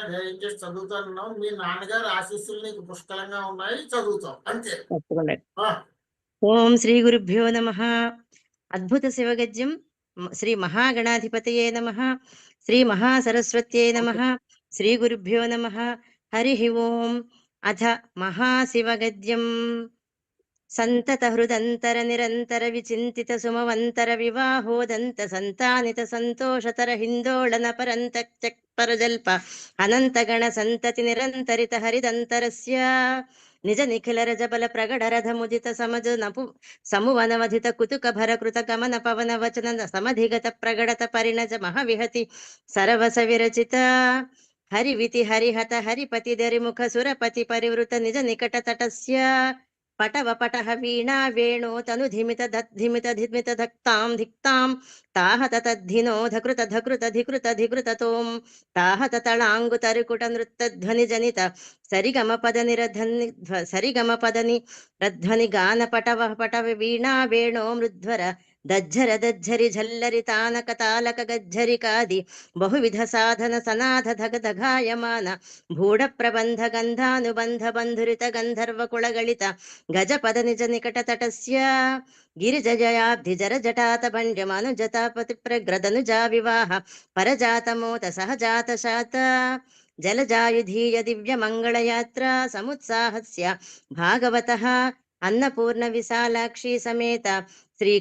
దయచేసి చదువుతాను మీ నాన్నగారి ఆశీస్సులు నీకు పుష్కలంగా ఉన్నాయి చదువుతాం అంతే. తప్పకుండా. ఆ, ఓం శ్రీ గురుభ్యో నమ. అద్భుత శివగద్యం మ- శ్రీ మహాగణాధిపతయే నమ. శ్రీ మహాసరస్వత్యై నమ. శ్రీ గురుభ్యో నమ. హరి ఓం. అథ మహాశివగద్యం. సంతత హృదంతర నిరంతర విచింతిత సుమవంతర వివాహోదంత సంతానిత సంతోషతర హిందోళన పరంత పరజల్ప అనంతగణ సంతతి నిరంతరిత హరిదంతరస్య నిజ నిఖిల రజబల ప్రగడ రథ ముదిత సమజ నపు సమువనవధిత కుతుక భర కృత గమన పవన వచన సమధిగత ప్రగడత పరిణజ మహవిహతి సరవస విరచిత హరివితి హరిహత హరిపతి దరిముఖ సురపతి పరివృత నిజ నికట తటస్య पटव पटह वीणा वेणो तनु धिमित धिमित धिमित धक्तां धिक्तां ताह तद्धिनो धकृत धकृत धिकृत धिकृत तोम ताह तलांगु तों नृत्य ध्वनि जनित सरिगम पद निरध्वनि सरिगम पद निरध्वनि गान पटव पटव वीणा वेणो मृध्वर దజ్జర దజ్జరి ఝల్లరి తానక తాలక గజ్జరి కాది. బహువిధ సాధన సనాథ ధగ ధగాయమాన. భూఢ ప్రబంధ గంధానుబంధ బంధురిత గంధర్వ కుళగళిత గజ పద నిజ నికట తటస్య. గిరిజయాబ్ధి జర జటాత భండ్యమను జతాపతి ప్రగ్రదను జా వివాహ. పరజాతమోత సహజాత శాత. జలజాయుధీయ దివ్య మంగళయాత్ర సముత్సాహస్య. భాగవత అన్నపూర్ణ విశాలాక్షి సమేత శ్రీ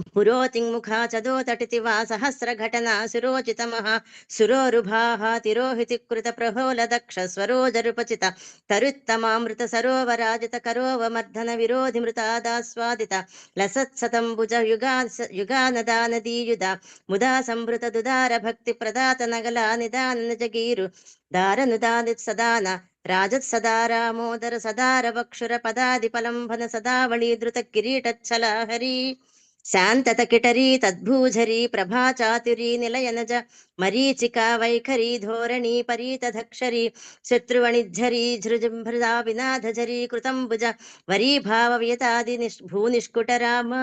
కాశీ విశ్వేశ్వరస్య కృపయా వా సహస్ర ఘటనా సురోచితమః సురోరుభాః తిరోహితి కృత ప్రహోల దక్ష స్వరోజరుపచిత తరుత్తమామృత సరోవరాజిత కరోవమర్ధన విరోధి మృతాదాస్వాదిత లసత్సతంబుజ యుగా యుగానదా నదీయుధ ముదా సంభృత దుదార భక్తి ప్రదాత నగల నిదాన నిజగీరు దారనుదాని సదాన రాజత్ సదా రామోదర సదార వక్షుర పదాది పలంభన సదావళీధృత కిరీటచ్చల హరి శాంతత కిటరీ తద్భూజరీ ప్రభా చాతురీ నిలయనజ మరీచికా వైఖరీ ధోరణీ పరీతధక్షరీ శత్రువణిఝరీ ఝృజృదా వినాధజరీ కృతంబుజ వరీభావ వ్యతాది నిష్ భూనిష్కుట రామ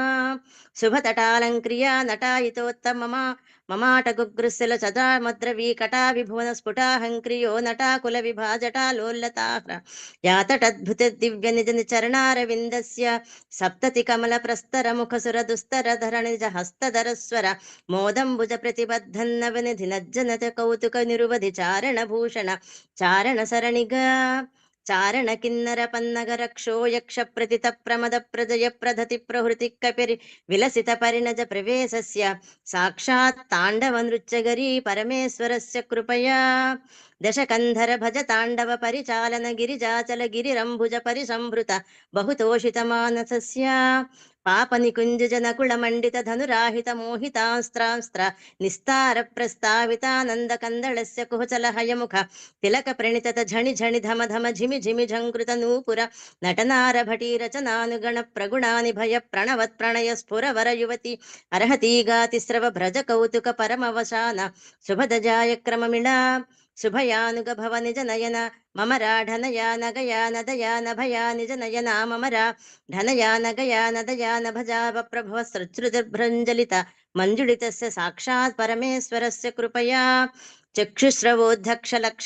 శుభతటాలంక్రియా నటాయితోత్తమమా మమాటగుగ్రుస్సల సదామద్రవీ కటా విభువన స్ఫుటాహంక్రియో నటాకుల విభాజటాలోల్లతాహ్ర యాతటద్భుత దివ్య నిజ చరణారవిందస్య సప్తతి కమల ప్రస్తర ముఖ సుర దుస్తర ధర నిజ హస్తధరస్వర మోదంబుజ ప్రతిబద్ధన్నవనిధి నజ్జనత కౌతుక నిరువధి చారణ భూషణ చారణ సరణిగా చారణ కిన్నర పన్నగ రక్షో యక్ష ప్రతిత ప్రమద ప్రజయ ప్రధతి ప్రహృతి కపిరి విలసిత పరిణజ ప్రవేశస్య సాక్షాత్ తాండవ నృత్యగరీ పరమేశ్వరస్య కృపయా దశకంధర భజ తాండవ పరిచాలన గిరిజాచల గిరిరంభుజ పరిసంభృత బహుతోషిత మానసస్య పాప నికుంజ నకుళ మండిత ధనురాహిత మోహితాస్త్రాస్త్ర నిస్తార ప్రస్తావితానంద కందళస్య కుహచల హయముఖ తిలక ప్రణితత ఝణి ఝణి ధమ ధమ ఝిమి ఝిమి ఝంకృత నూపుర నటనార భటీ రచనానుగణ ప్రగుణాని భయ ప్రణవత్ ప్రణయ స్ఫుర వర యువతి అర్హతీ గాతి శుభయానుగ భవ నిజ నయన మమ రాఢనయా నగయా నదయా నభయా నిజ నయనా మమ రా ధనయా నగయా నదయా నభజావ ప్రభవ సృజృభ్రంజలిత మంజుళితస్య సాక్షాత్ పరమేశ్వరస్య కృపయా. చక్షుశ్రవోద్ధక్ష లక్ష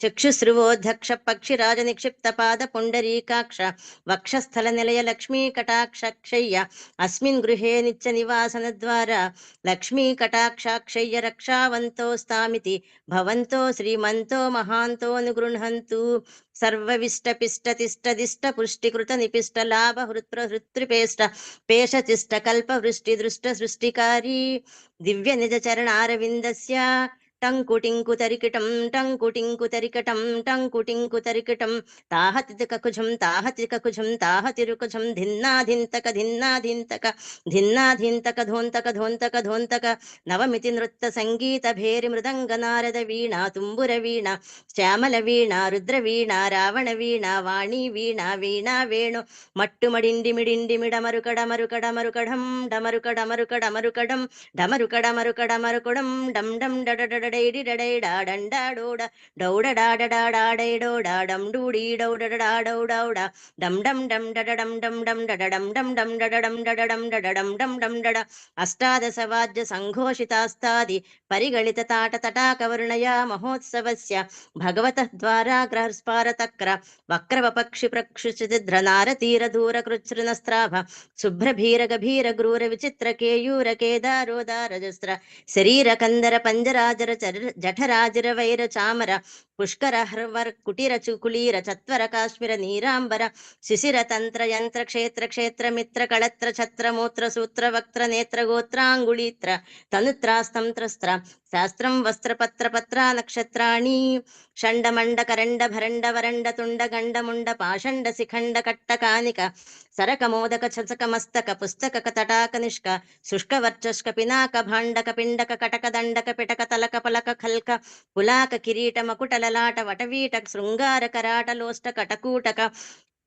చక్షుశ్రువోధక్ష పక్షిరాజ నిక్షిప్త పాద పుండరీకాక్ష వక్షస్థల నిలయ లక్ష్మీ కటాక్షక్షయ్య అస్మిన్ గృహే నిత్య నివాసన ద్వారా లక్ష్మీ కటాక్షాక్షయ్య రక్షావంతో స్థామితి భవంతో శ్రీమంతో మహాంతో అనుగృహంతు సర్వవిష్టపిష్టతిష్టదిష్ట పుష్టికృత నిపిష్ట లాభ హృత్ప్ర హృత్రిపేష్ట పేషతిష్ట కల్ప వృష్టి దృష్ట సృష్టికారి దివ్య నిజ చరణ చరణారవిందస్య టంకుటింకు తరికిటం టంకుటింకు తరికటం టంకుటింకు తరికటం తాహతి కకుజం తాహతి కకుజం తాహతి ధిన్నాధింతక ధిన్నాధింతక ధిన్నాధింతక ధోంతక ధోంతక ధోంతక. నవమితి నృత్త సంగీత భేరి మృదంగ నారద వీణ తుంబుర వీణ శ్యామల వీణ రుద్ర వీణ రావణ వీణ వాణి వీణ వీణ వేణు. మట్టుమడిండి మిడిండి మిడమరుకడ మరుకడ మరుకడం డమరుకడ మరుకడ మరుకడం డమరుకడ మరుకడం డం డం డడ డడైడా డడైడాడండాడోడ డౌడడాడడాడైడోడా డం డూడీ డమ్ డం డం డడడం డమ్ డమ్ డడడం డమ్ డమ్ డడడం డడడం డడడం డమ్ డమ్ డడ అష్టాదశవాద్య సంఘోషితాస్తాది పరిగణిత తాట తటాకవర్ణయా మహోత్సవస్య భగవత ద్వారా గ్రహస్పారతక్ర వక్రవపక్షి ప్రక్షుచిద్రనారతీర దూర కృచ్ఛృనస్త్రాభ శుభ్రభీర గభీర గ్రూర విచిత్ర కేయూర కేదారోదారజస్ర శరీర కందర పంజరాజర చర జఠరాజర వైర చామర పుష్కర హర్వర్ కుటీర చుకులీర చత్వర కాశ్మీర నీరాంబర శిశిర తంత్ర యంత్ర క్షేత్ర క్షేత్ర మిత్ర కళత్ర ఛత్ర మూత్ర సూత్ర వక్త్ర నేత్ర గోత్రాంగుళీత్ర తనుత్రాస్తంత్రస్త్ర శాస్త్రం వస్త్ర పత్ర పత్ర నక్షత్రాణి షండమండ కరండ భరండ వరండ తుండ గండ ముండ పాషండ శిఖండ కట్ట కానిక సరక మోదక చచక మస్తక పుస్తక తటాక నిష్క శుష్క వర్చష్క పినాక భాండక పిండక కటక దండక పిటక తలక పలక ఖల్క పులాక కిరీట మకుటలలాట వటవీట శృంగార కరాటలోష్ట కటకూటక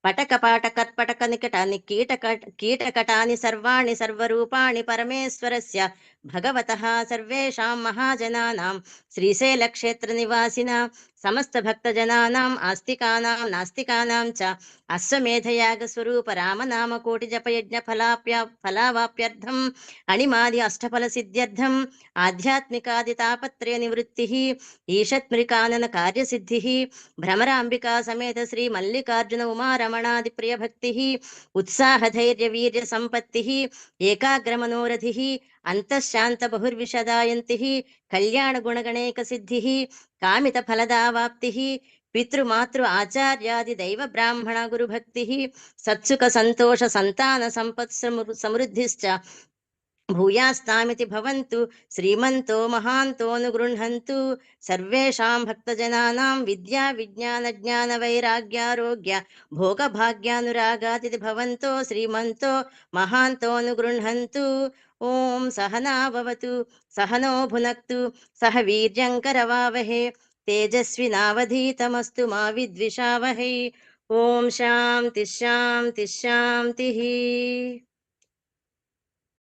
పటక పాట కర్పటక నికట నికీట కీటకటాని సర్వాణి సర్వరూపాణి పరమేశ్వరస్య భగవత సర్వేషాం మహాజనానాం శ్రీశైలక్షేత్ర నివాసిన समस्त समस्तभक्तजनानाम् आस्तिकानां नास्तिकानां च अश्वमेधयागस्वरूपरामनामकोटिजपयज्ञफलाप्य, फलावाप्यर्थम्, अणिमादि अष्टफलसिद्ध्यर्थम्, आध्यात्मिकादितापत्रयनिवृत्तिः, ईषत्मृकाननकार्यसिद्धिः भ्रमराम्बिकासमेत श्रीमल्लिकार्जुन उमारमणादिप्रियभक्तिः उत्साहधैर्यवीर्यसम्पत्तिः, एकाग्रमनोरथिः అంతఃశాంత బహుర్విషదాయంతి కళ్యాణ గుణగణేక సిద్ధి కామిత ఫలదావాప్తి పితృమాతృ ఆచార్యాది దైవ బ్రాహ్మణ గురుభక్తి సత్సుఖ సంతోష సంతాన సంపత్ సమృద్ధిశ్చ భూయాస్తామితి భవంతు శ్రీమంతో మహాంతోను గృహంతు సర్వేషాం భక్తజనానాం విద్యా విజ్ఞాన జ్ఞాన వైరాగ్యారోగ్య భోగ భోగభాగ్యానురాగాతి భవంతో శ్రీమంతో మహాంతోను గృహంతు ఓం సహనాభవతు సహనో భునక్తు సహ వీర్యంకరవావహే తేజస్వినావధీతమస్తు మా విద్విషావహై. ఓం శాంతి శాంతి శాంతి.